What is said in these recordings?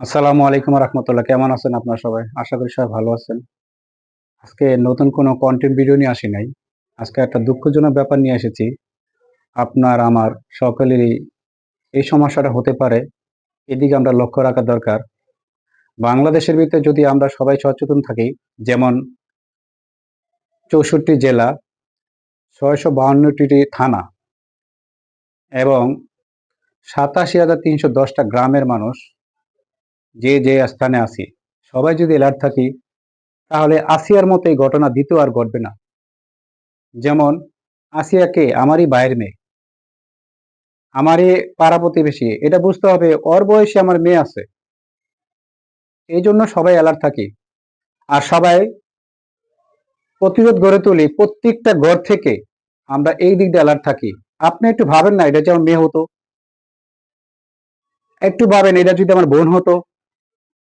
আসসালামু আলাইকুম রহমতুল্লাহ। কেমন আছেন আপনারা সবাই? আশা করি সবাই ভালো আছেন। আজকে নতুন কোনো কন্টেন্ট ভিডিও নিয়ে আসি নাই। আজকে একটা দুঃখজনক ব্যাপার নিয়ে এসেছি। আপনার, আমার, সকলেরই এই সমস্যাটা হতে পারে। এদিকে আমরা লক্ষ্য রাখা দরকার। বাংলাদেশের ভিতরে যদি আমরা সবাই সচেতন থাকি, যেমন চৌষট্টি জেলা, ছয়শো বাহান্নটি থানা এবং সাতাশি হাজার তিনশো দশটা গ্রামের মানুষ যে যে স্থানে আছি, সবাই যদি অ্যালার্ট থাকি, তাহলে আসিয়ার মতো এই ঘটনা দ্বিতীয় আর ঘটবে না। যেমন আসিয়াকে আমারই বাইরের মেয়ে। আমারই পাড়া প্রতিবেশী। এটা বুঝতে হবে, ওর বয়সে আমার মেয়ে আছে। এই জন্য সবাই অ্যালার্ট থাকি। আর সবাই প্রতিরোধ গড়ে তুলি, প্রত্যেকটা ঘর থেকে আমরা এই দিক দিয়ে অ্যালার্ট থাকি। আপনি একটু ভাবেন না, এটা যেমন মেয়ে হতো। একটু ভাবেন, এটা যদি আমার বোন হতো।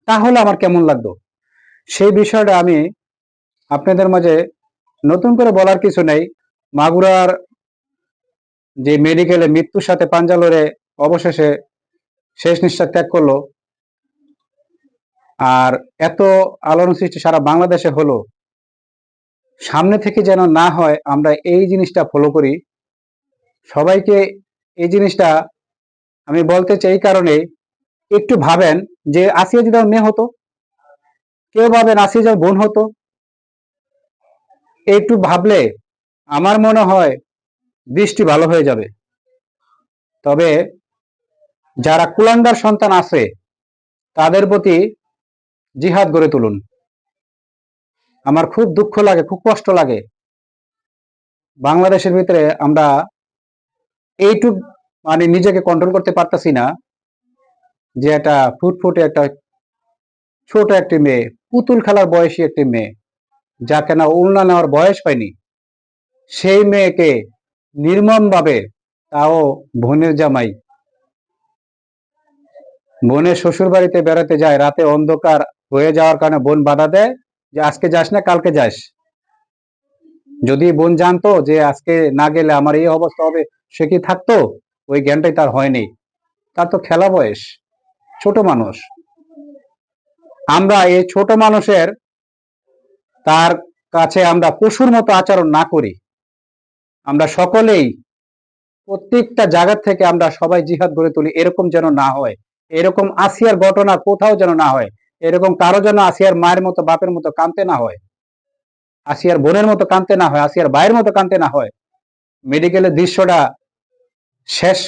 তাহলে আমার কেমন লাগতো সেই বিষয়টা আমি আপনাদের মাঝে নতুন করে বলার কিছু নেই। মাগুরার যে মেডিকেলে মৃত্যুর সাথে পাঞ্জা লড়ে অবশেষে শেষ নিঃশ্বাস ত্যাগ করল আর এত আলোড়ন সৃষ্টি সারা বাংলাদেশে হলো, সামনে থেকে যেন না হয় আমরা এই জিনিসটা ফলো করি। সবাইকে এই জিনিসটা আমি বলতে চাই কারণে একটু ভাবেন যে আসিয়া যদি মেয়ে হতো, কেউ ভাবেন আসিয়া যদি বোন হতো, একটু ভাবলে আমার মনে হয় দৃষ্টি ভালো হয়ে যাবে। তবে যারা কুলাঙ্গার সন্তান আছে, তাদের প্রতি জিহাদ গড়ে তুলুন। আমার খুব দুঃখ লাগে, খুব কষ্ট লাগে। বাংলাদেশের ভিতরে আমরা এইটুক মানে নিজেকে কন্ট্রোল করতে পারতাছি না। যে একটা ফুটফুটে একটা ছোট একটি মেয়ে, পুতুল খেলার বয়সী একটি মেয়ে, যা কেনা উল্না নেওয়ার বয়স হয়নি, সেই মেয়েকে নির্মম ভাবে তাও বোনের জামাই, বোনের শ্বশুর বাড়িতে বেড়াতে যায়, রাতে অন্ধকার হয়ে যাওয়ার কারণে বোন বাধা দেয় যে আজকে যাস না, কালকে যাস। যদি বোন জানতো যে আজকে না গেলে আমার এই অবস্থা হবে, সে কি থাকতো? ওই জ্ঞানটাই তার হয়নি। তার তো খেলা বয়স। ছোট মানুষ। আমরা এই ছোট মানুষের তার কাছে আমরা পশুর মতো আচরণ না করি। আমরা সকলেই প্রত্যেকটা জায়গা থেকে আমরা সবাই জিহাদ গড়ে তুলি, এরকম যেন না হয়। এরকম আসিয়ার ঘটনা কোথাও যেন না হয়। এরকম কারও যেন আসিয়ার মায়ের মতো, বাপের মতো কানতে না হয়। আসিয়ার বোনের মতো কানতে না হয়, আসিয়ার ভাইয়ের মতো কানতে না হয়। মেডিকেলের দৃশ্যটা শেষ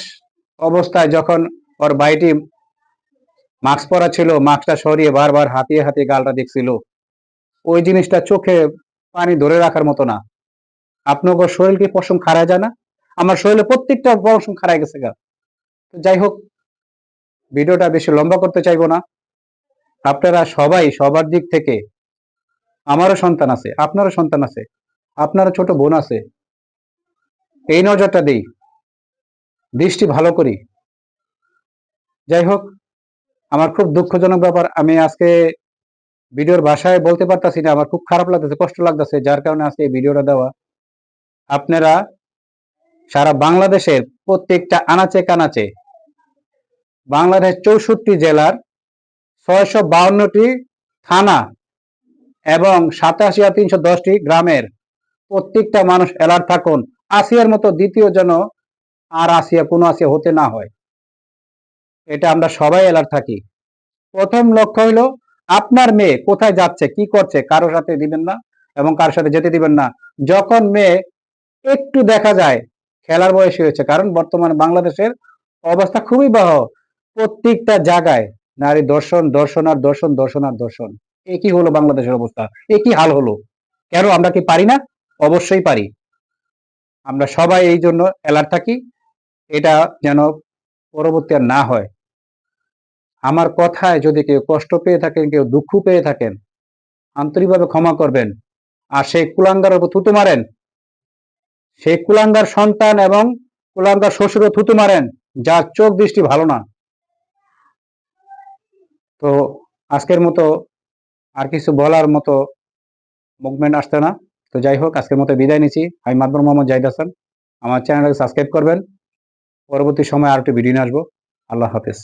অবস্থায় যখন ওর ভাইটি মাস্ক পরা ছিল, মাস্কটা সরিয়ে বারবার হাতিয়ে হাতিয়ে গালটা দেখছিল। ওই জিনিসটা চোখে পানি ধরে রাখার মতো না। আপনার শরীর কি পশম খারায় যায় না? আমার শরীরে প্রত্যেকটা পশম খারায় গেছে গা। যাই হোক, ভিডিওটা বেশি লম্বা করতে চাইব না। আপনারা সবাই সবার দিক থেকে আমারও সন্তান আছে, আপনারও সন্তান আছে, আপনারও ছোট বোন আছে। এই নজরটা দিই, দৃষ্টি ভালো করি। যাই হোক আমার খুব দুঃখজনক ব্যাপার, আমি আজকে ভিডিওর ভাষায় বলতে পারতাছি না, আমার খুব খারাপ লাগতেছে, কষ্ট লাগতেছে, যার কারণে আজকে এই ভিডিওটা দেওয়া। আপনারা সারা বাংলাদেশের প্রত্যেকটা আনাচে কানাচে বাংলাদেশ চৌষট্টি জেলার ছয়শো বাউন্নটি থানা এবং সাতাশি আর তিনশো দশটি গ্রামের প্রত্যেকটা মানুষ অ্যালার্ট থাকুন, আসিয়ার মতো দ্বিতীয় যেন আর আসিয়া কোনো আসিয়া হতে না হয়। এটা আমরা সবাই অ্যালার্ট থাকি। প্রথম লক্ষ্য হইল, আপনার মেয়ে কোথায় যাচ্ছে, কি করছে, কারোর সাথে দিবেন না এবং কারোর সাথে যেতে দিবেন না। যখন মেয়ে একটু দেখা যায়, খেলার বয়সী হয়েছে, কারণ বর্তমানে বাংলাদেশের অবস্থা খুবই বহ। প্রত্যেকটা জায়গায় নারী দর্শন দর্শন আর দর্শন দর্শন আর দর্শন। একই হলো বাংলাদেশের অবস্থা, একই হাল হলো। কেন, আমরা কি পারি না? অবশ্যই পারি। আমরা সবাই এই জন্য অ্যালার্ট থাকি, এটা যেন পরবর্তী আর না হয়। আমার কথায় যদি কেউ কষ্ট পেয়ে থাকেন, কেউ দুঃখ পেয়ে থাকেন, আন্তরিকভাবে ক্ষমা করবেন। আর সেই কুলাঙ্গার উপর থুতু মারেন। সেই কুলাঙ্গার সন্তান এবং কুলাঙ্গার শ্বশুরও থুতু মারেন, যার চোখ দৃষ্টি ভালো না। তো আজকের মতো আর কিছু বলার মতো মুভমেন্ট আসছে না। তো যাই হোক, আজকের মতো বিদায় নিচ্ছি। আমি মাদবর মোহাম্মদ জাহিদ হাসান। আমার চ্যানেলটাকে সাবস্ক্রাইব করবেন। পরবর্তী সময় আর একটু ভিডিও নিয়ে আসব। আল্লাহ হাফেজ।